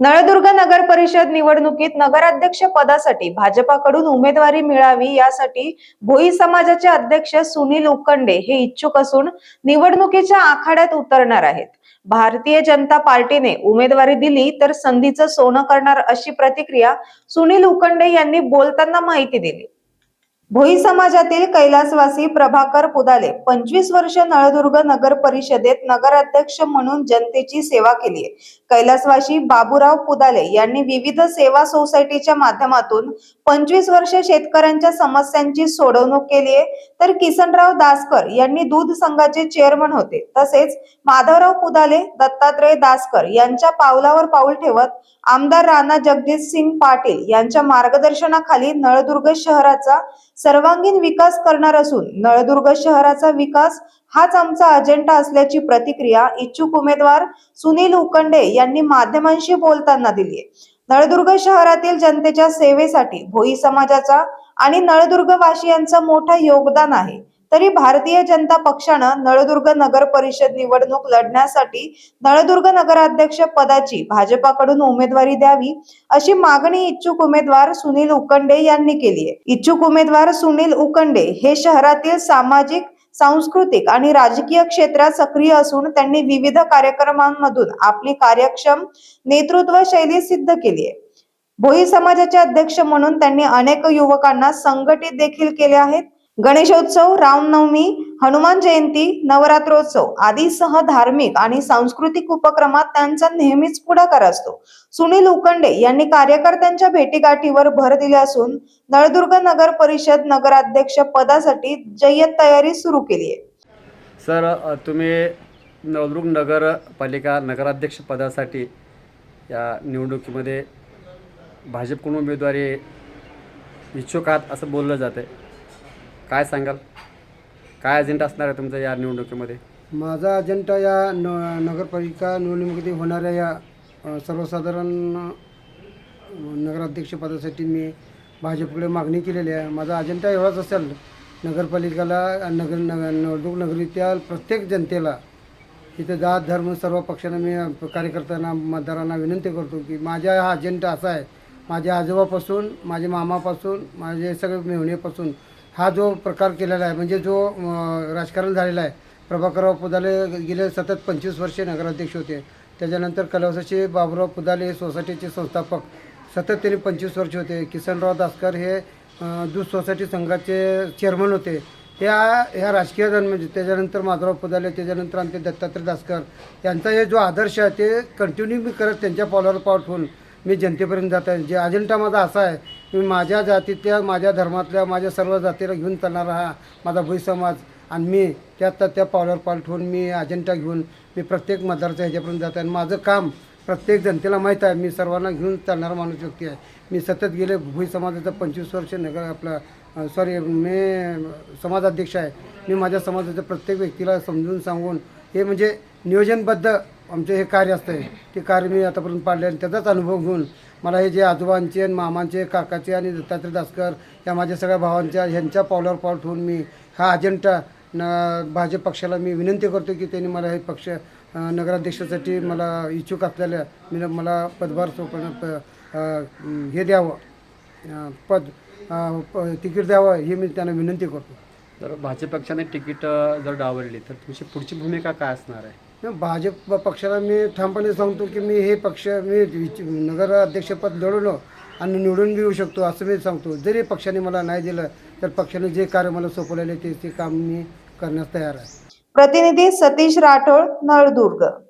नळदुर्ग नगर परिषद निवडणुकीत नगराध्यक्ष पदासाठी भाजपाकडून उमेदवारी मिळावी यासाठी भोई समाजाचे अध्यक्ष सुनील उकंडे हे इच्छुक असून निवडणुकीच्या आखाड्यात उतरणार आहेत. भारतीय जनता पार्टीने उमेदवारी दिली तर संधीचं सोनं करणार अशी प्रतिक्रिया सुनील उकंडे यांनी बोलताना माहिती दिली. भोई समाजातील कैलासवासी प्रभाकर पुदाले पंचवीस वर्ष नळदुर्ग नगर परिषदेत नगराध्यक्ष म्हणून जनतेची सेवा केली आहे. कैलासवासी बाबूराव पुदाले यांनी विविध सेवा सोसायटीच्या माध्यमातून पंचवीस वर्ष शेतकऱ्यांच्या समस्यांची सोडवणूक केली आहे. तर किसनराव दासकर यांनी दूध संघाचे चेअरमन होते. तसेच माधवराव पुदाले दत्तात्रय दासकर यांच्या पावलावर पाऊल ठेवत आमदार राणा जगजित सिंग पाटील यांच्या मार्गदर्शनाखाली नळदुर्ग शहराचा सर्वांगीण विकास करणार असून नळदुर्ग शहराचा विकास हाच आमचा अजेंडा असल्याची प्रतिक्रिया इच्छुक उमेदवार सुनील उकंडे यांनी माध्यमांशी बोलताना दिली आहे नळदुर्ग शहरातील जनतेच्या सेवेसाठी भोई समाजाचा आणि नळदुर्ग वासियांचं मोठं योगदान आहे. तरी भारतीय जनता पक्षानं नळदुर्ग नगर परिषद निवडणूक लढण्यासाठी नळदुर्ग नगराध्यक्ष पदाची भाजपाकडून उमेदवारी द्यावी अशी मागणी इच्छुक उमेदवार सुनील उकंडे यांनी केली आहे. इच्छुक उमेदवार सुनील उकंडे हे शहरातील सामाजिक सांस्कृतिक आणि राजकीय क्षेत्रात सक्रिय असून त्यांनी विविध कार्यक्रमांमधून आपली कार्यक्षम नेतृत्व शैली सिद्ध केली आहे. भोई समाजाचे अध्यक्ष म्हणून त्यांनी अनेक युवकांना संघटित देखील केले आहेत. गणेशोत्सव रामनवमी हनुमान जयंती नवरात्रोत्सव आदीसह धार्मिक आणि सांस्कृतिक उपक्रमात त्यांचा नेहमीच पुढाकार असतो. सुनील उकंडे यांनी कार्यकर्त्यांच्या भेटीगाठीवर भर दिली असून नळदुर्ग नगर परिषद नगराध्यक्ष पदासाठी जय्यत तयारी सुरू केली आहे. सर तुम्ही नवदुर्ग नगरपालिका नगराध्यक्ष पदासाठी या निवडणुकीमध्ये भाजपकडून उमेदवारी इच्छुक आहात असं बोललं जातं आहे काय सांगाल? काय अजेंडा असणार आहे तुमचा या निवडणुकीमध्ये? माझा अजेंडा या न नगरपालिका निवडणुकीमध्ये होणाऱ्या या अ, सर्वसाधारण नगराध्यक्षपदासाठी मी भाजपकडे मागणी केलेली आहे. माझा अजेंडा एवढाच असेल नगरपालिकेला नगर नगर नवदुर्ग नगरीच्या प्रत्येक जनतेला. इथं जात धर्म सर्व पक्षांना मी कार्यकर्त्यांना मतदारांना विनंती करतो की माझा हा अजेंडा असा आहे. माझ्या आजोबापासून माझ्या मामापासून माझे सगळे मेहणेपासून हा जो प्रकार केलेला आहे म्हणजे जो राजकारण झालेला आहे. प्रभाकरराव पुदाले गेले सतत पंचवीस वर्षे नगराध्यक्ष होते. त्याच्यानंतर कलवसाचे बाबुराव पुदाले हे सोसायटीचे संस्थापक. सतत त्यांनी पंचवीस वर्ष होते. किसनराव दासकर हे दूध सोसायटी संघाचे चेअरमन होते. ह्या ह्या राजकीय जण म्हणजे त्याच्यानंतर माधवराव पुदाले त्याच्यानंतर आमचे दत्तात्रय दासकर यांचा हे जो आदर्श आहे ते कंटिन्यू मी करत त्यांच्या पावलावर पाव ठेवून मी जनतेपर्यंत जात आहे. जे अजेंडा माझा असा आहे मी माझ्या जातीतल्या माझ्या धर्मातल्या माझ्या सर्व जातीला घेऊन चालणारा हा माझा भुई समाज. आणि मी त्यात त्या पावलावर पाल ठेवून मी अजेंडा घेऊन मी प्रत्येक मतदारच्या ह्याच्यापर्यंत जात आहे आणि माझं काम प्रत्येक जनतेला माहीत आहे मी सर्वांना घेऊन चालणारा माणूस व्यक्ती आहे. मी सतत गेले भुई समाजाचा पंचवीस वर्ष नगर आपला सॉरी मी समाजाध्यक्ष आहे. मी माझ्या समाजाच्या प्रत्येक व्यक्तीला समजून सांगून हे म्हणजे नियोजनबद्ध आमचे हे कार्य असतं ते कार्य मी आतापर्यंत पाडले आणि त्याचाच अनुभव घेऊन मला हे जे आजोबांचे आणि मामांचे काकाचे आणि दत्तात्रय दासकर या माझ्या सगळ्या भावांच्या ह्यांच्या पावलावर पाऊल ठेवून मी हा अजेंडा न भाजप पक्षाला मी विनंती करतो की त्यांनी मला हे पक्ष नगराध्यक्षासाठी मला इच्छुक असलेल्या मी मला पदभार सोपण प- हे द्यावं पद प- तिकीट द्यावं हे मी त्यांना विनंती करतो जर भाजप पक्षाने तिकीट जर डावरली तर तुमची पुढची भूमिका काय असणार आहे? भाजप पक्षाला मी ठामपणे सांगतो की मी हे पक्ष मी नगर नगराध्यक्षपद लढवलो आणि निवडून घेऊ शकतो असं मी सांगतो. जरी पक्षाने मला नाही दिलं तर पक्षाने जे कार्य मला सोपवलेले ते ते काम मी करण्यास तयार आहे. प्रतिनिधी सतीश राठोड नळदुर्ग.